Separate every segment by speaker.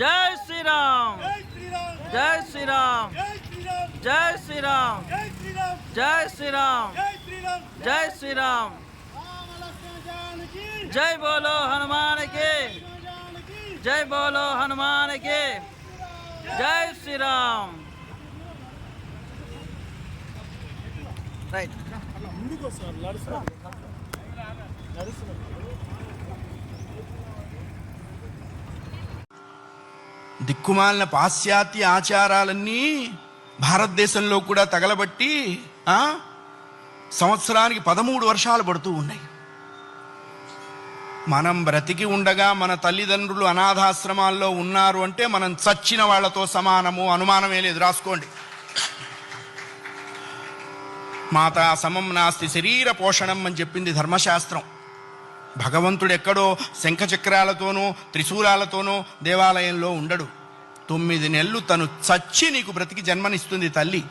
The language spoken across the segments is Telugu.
Speaker 1: జై
Speaker 2: శ్రీరామ్
Speaker 1: జై శ్రీరామ్
Speaker 2: జై శ్రీరామ్
Speaker 1: జై శ్రీరామ్
Speaker 2: జై
Speaker 1: జై
Speaker 2: శ్రీరామ్
Speaker 1: శ్రీరామ్
Speaker 2: జై శ్రీరామ్
Speaker 1: జై శ్రీరామ్ జై బోలో హనుమాన్ కి జై బోలో హనుమాన్ కి జై శ్రీరామ్ రైట్
Speaker 2: ముందుకు వస్తారు నడుస్తారు నడుస్తున్నారు
Speaker 3: దిక్కుమాలిన పాశ్చాత్య ఆచారాలన్నీ భారతదేశంలో కూడా తగలబట్టి సంవత్సరానికి పదమూడు వర్షాలు పడుతూ ఉన్నాయి. మనం బ్రతికి ఉండగా మన తల్లిదండ్రులు అనాథాశ్రమాల్లో ఉన్నారు అంటే మనం చచ్చిన వాళ్ళతో సమానము అనుమానమే లేదు. రాసుకోండి. మాతా సమం నాస్తి శరీర పోషణం అని చెప్పింది ధర్మశాస్త్రం. భగవంతుడు ఎక్కడో శంఖచక్రాలతోనూ త్రిశూలాలతోనూ దేవాలయంలో ఉండడు. తొమ్మిది నెలలు తను చచ్చి నీకు బ్రతికి జన్మనిస్తుంది తల్లి.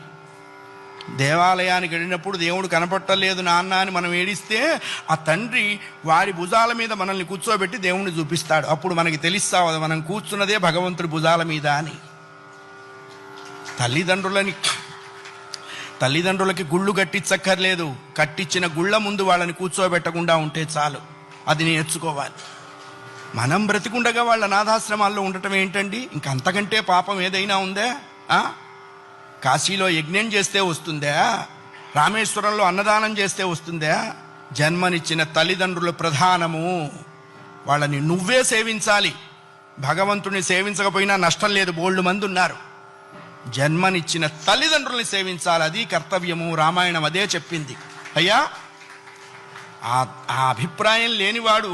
Speaker 3: దేవాలయానికి వెళ్ళినప్పుడు దేవుడు కనపట్టలేదు నాన్న అని మనం ఏడిస్తే ఆ తండ్రి వారి భుజాల మీద మనల్ని కూర్చోబెట్టి దేవుణ్ణి చూపిస్తాడు. అప్పుడు మనకి తెలుస్తావు మనం కూర్చున్నదే భగవంతుడి భుజాల మీద అని. తల్లిదండ్రులని తల్లిదండ్రులకి గుళ్ళు కట్టించక్కర్లేదు. కట్టించిన గుళ్ళ ముందు వాళ్ళని కూర్చోబెట్టకుండా ఉంటే చాలు. అది నేర్చుకోవాలి మనం బ్రతికుండగా వాళ్ళ అనాథాశ్రమాల్లో ఉండటం ఏంటండి? ఇంకంతకంటే పాపం ఏదైనా ఉందే? కాశీలో యజ్ఞం చేస్తే వస్తుందా? రామేశ్వరంలో అన్నదానం చేస్తే వస్తుందా? జన్మనిచ్చిన తల్లిదండ్రులు ప్రధానము. వాళ్ళని నువ్వే సేవించాలి. భగవంతుని సేవించకపోయినా నష్టం లేదు బోళ్ళు మంది ఉన్నారు. జన్మనిచ్చిన తల్లిదండ్రుల్ని సేవించాలి అది కర్తవ్యము. రామాయణం అదే చెప్పింది. అయ్యా? ఆ అభిప్రాయం లేనివాడు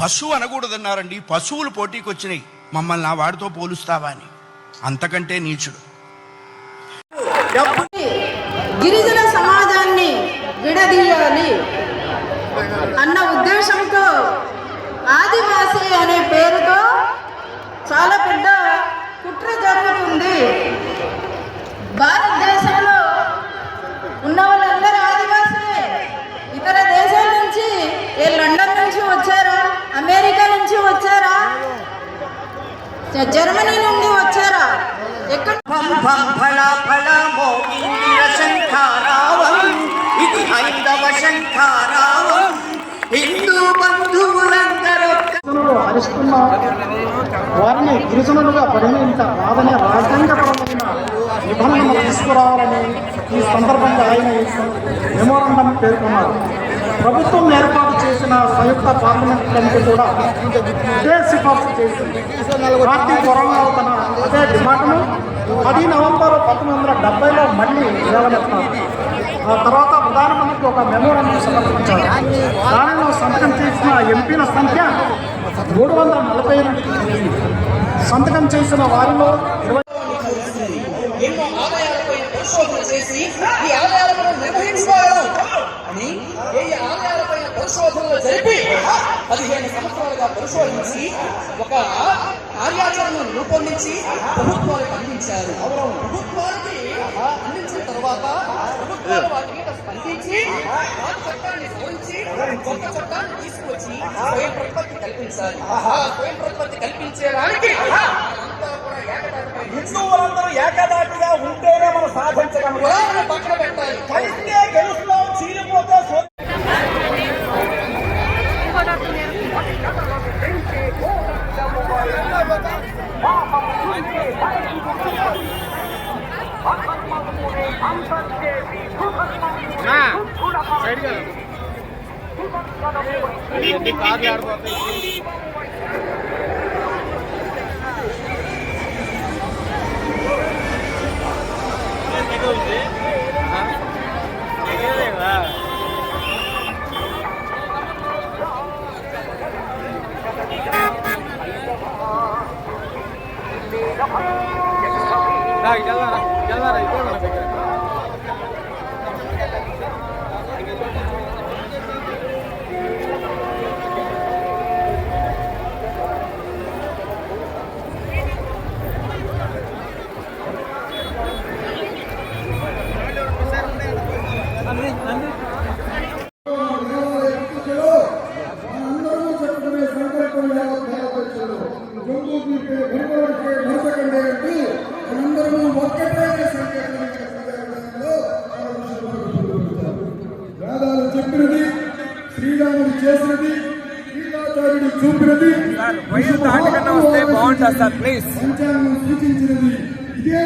Speaker 3: పశువు అనకూడదన్నారండి. పశువులు పోటీకి వచ్చినాయి మమ్మల్ని ఆ వాడితో పోలుస్తావా అని. అంతకంటే నీచుడు.
Speaker 4: గిరిజన సమాజాన్ని విడదీయాలి అన్న ఉద్దేశంతో ఆదివాసి అనే పేరుతో చాలా పెద్ద కుట్ర జరుగుతుంది జర్మనీ నుండి వచ్చారా? ఎక్కడ?
Speaker 5: ఫం ఫం ఫళ ఫళమో ఇంద్ర శంఖారావం. ఇది హైందవ శంఖారావం. హిందూ బంధువులందరూ
Speaker 6: గిరిజనులు హరిస్తున్న వారిని గిరిజనులుగా పరిగణించరాదనే రాజ్యాంగపరమైన నిబంధనలు తీసుకురావాలని ఈ సందర్భంగా ఆయన మెమోరాండం పేర్కొన్నారు. ప్రభుత్వం ఏర్పాటు చేసిన సంయుక్త పార్లమెంట్ కమిటీ కూడా ఇదే సిఫార్సు చేసింది. పార్టీ త్వరలో తన అదే డిమాండ్ను పది నవంబర్ పంతొమ్మిది వందల డెబ్బైలో మళ్ళీ లేవనెత్తారు. ఆ తర్వాత ప్రధానమంత్రికి ఒక మెమోరాండం సమర్పించారు. దానిలో సంతకం చేసిన ఎంపీల సంఖ్య మూడు వందల నలభై సంతకం చేసిన వారిలో ఇరవై
Speaker 7: పరిశోధనలు జరిపి పదిహేను సంవత్సరాలుగా పరిశోధించి ఒక కార్యాచరణను రూపొందించి ప్రభుత్వాలకు అందించారు. ప్రభుత్వానికి అందించిన తర్వాత ప్రభుత్వాలు వాటి మీద స్పందించి పాత చట్టాన్ని సవరించి కొత్త చట్టాన్ని తీసుకువచ్చి స్వయం ప్రతిపత్తి కల్పించాలి. స్వయం ప్రతిపత్తి ఏకతాటిపై
Speaker 5: హిందువులందరూ ఏకదాటిగా ఉంటేనే మనం సాధించగలం.
Speaker 7: పక్కన పెట్టాలి.
Speaker 5: కలిస్తే గెలుస్తాం
Speaker 8: సైడ్ కదా చెప్పినది శ్రీరాముడు చేసినది గీతాచార్యుడు చూపినది.
Speaker 5: దాటకుండా వస్తే బాగుంటుంది సార్ ప్లీజ్.
Speaker 8: సూచించినది. ఇదే